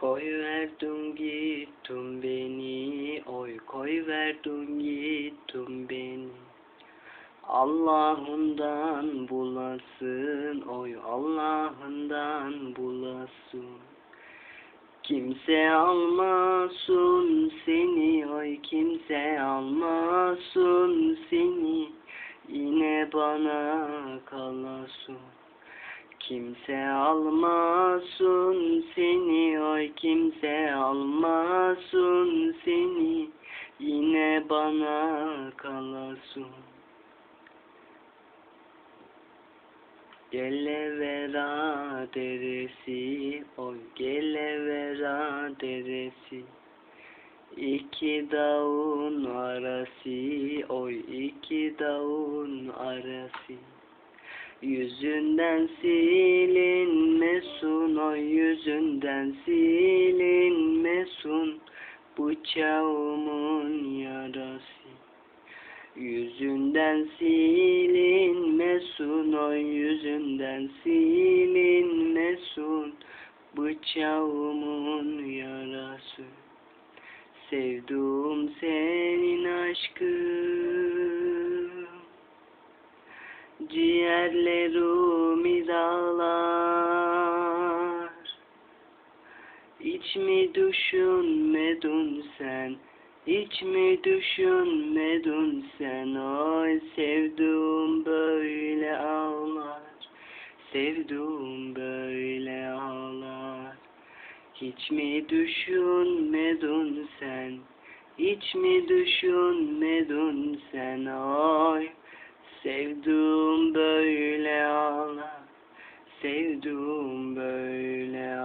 Koy verdin gittin beni, oy koy verdin gittin beni. Allah'ından bulasın, oy Allah'ından bulasın. Kimse almasın seni, oy kimse almasın seni. Yine bana kalasın. Kimse almasın seni, kimse almasın seni. Yine bana kalasın. Gelevera deresi, oy gelevera deresi. İki dağın arası, oy iki dağın arası. Yüzünden oy yüzünden silinmesun. Bıçağımın yarası. Yüzünden silinmesun, oy yüzünden silinmesun. Bıçağımın yarası. Sevduğum senin aşkın Ciğerlerimi dağlar Hiç mi düşünmedin sen Hiç mi düşünmedin sen Oy sevduğum böyle ağlar Sevduğum böyle ağlar hiç mi düşünmedin sen? Hiç mi düşünmedin sen? Oy sevduğum böyle ağlar. Sevduğum böyle